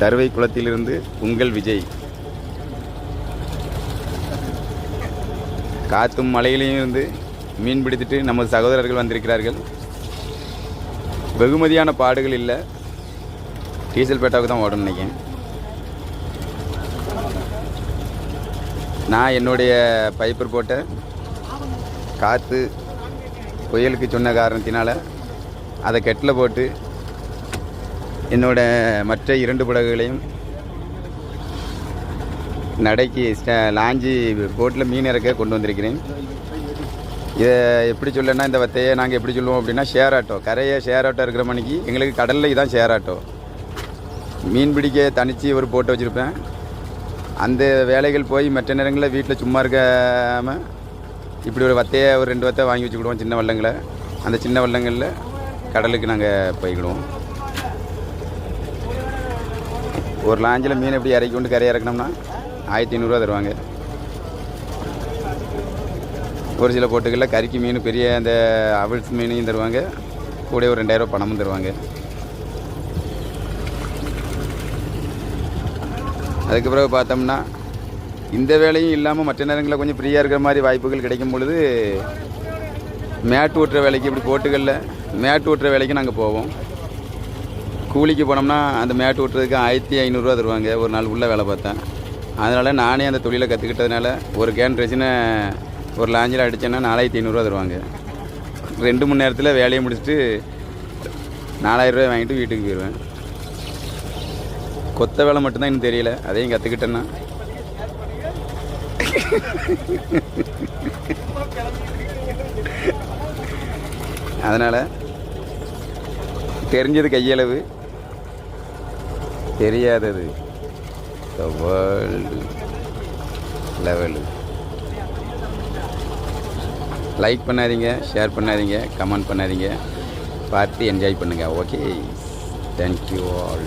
தருவை குளத்திலிருந்து உங்கள் விஜய். காத்தும் மலையிலையும் இருந்து மீன் பிடித்துட்டு நமது சகோதரர்கள் வந்திருக்கிறார்கள். வெகுமதியான பாடுகள் இல்லை. டீசல் பேட்டாவுக்கு தான் ஓடணும் நினைக்கிறேன். நான் என்னுடைய பைப்பர் போட்ட காற்று புயலுக்கு சொன்ன காரணத்தினால் அதை கெட்டில் போட்டு என்னோட மற்ற இரண்டு படகுகளையும் நடைக்கு லாஞ்சி போட்டில் மீன் இறக்க கொண்டு வந்திருக்கிறேன். இதை எப்படி சொல்லனா இந்த வத்தையை நாங்கள் எப்படி சொல்லுவோம் அப்படின்னா ஷேர் ஆட்டோ கரையை ஷேர் ஆட்டோ இருக்கிற மணிக்கு எங்களுக்கு கடலில் இதான் ஷேர் ஆட்டோ மீன் பிடிக்க தனித்து ஒரு போட்டு வச்சுருப்பேன். அந்த வேலைகள் போய் மற்ற நேரங்களில் வீட்டில் சும்மா இருக்காமல் இப்படி ஒரு வத்தையை ஒரு ரெண்டு வத்தை வாங்கி வச்சுக்கிடுவோம் சின்ன வள்ளங்களை. அந்த சின்ன வள்ளங்களில் கடலுக்கு நாங்கள் போய்க்கிடுவோம். ஒரு லாஞ்சில் மீன் எப்படி இறக்கி கொண்டு கரையை இறக்கணும்னா ஆயிரத்தி ஐநூறுரூவா தருவாங்க. ஒரு சில போட்டுகளில் கறிக்கு மீன் பெரிய அந்த அவிழ்ஸ் மீனையும் தருவாங்க. கூட ஒரு ரெண்டாயிரரூவா பணமும் தருவாங்க. அதுக்கு பிறகு பார்த்தோம்னா இந்த வேலையும் இல்லாமல் மற்ற நேரங்களில் கொஞ்சம் ஃப்ரீயாக இருக்கிற மாதிரி வாய்ப்புகள் கிடைக்கும் பொழுது மேட்டு ஓட்டுற வேலைக்கு இப்படி போட்டுகளில் மேட்டு ஓட்டுற வேலைக்கு நாங்கள் போவோம். கூலிக்கு போனோம்னா அந்த மேட்டு ஓட்டுறதுக்கு ஆயிரத்தி ஐநூறுரூவா தருவாங்க. ஒரு நாள் உள்ளே வேலை பார்த்தேன் அதனால் நானே அந்த தொழிலை கற்றுக்கிட்டதுனால ஒரு கேன் ரெசினை ஒரு லாஞ்சில் அடித்தேன்னா நாலாயிரத்தி ஐநூறுரூவா தருவாங்க. ரெண்டு மணி நேரத்தில் வேலையை முடிச்சுட்டு நாலாயிரரூவா வாங்கிட்டு வீட்டுக்கு போயிடுவேன். கொத்த வேலை மட்டும்தான் இன்னும் தெரியல. அதையும் கற்றுக்கிட்டேன்னா அதனால் தெரிஞ்சது கையளவு. தெரியாதது வேர்ல்டு லெவலு லைக் பண்ணாதீங்க ஷேர் பண்ணாதீங்க கமெண்ட் பண்ணாதீங்க. பார்த்து என்ஜாய் பண்ணுங்கள் ஓகே தேங்க்யூ ஆல்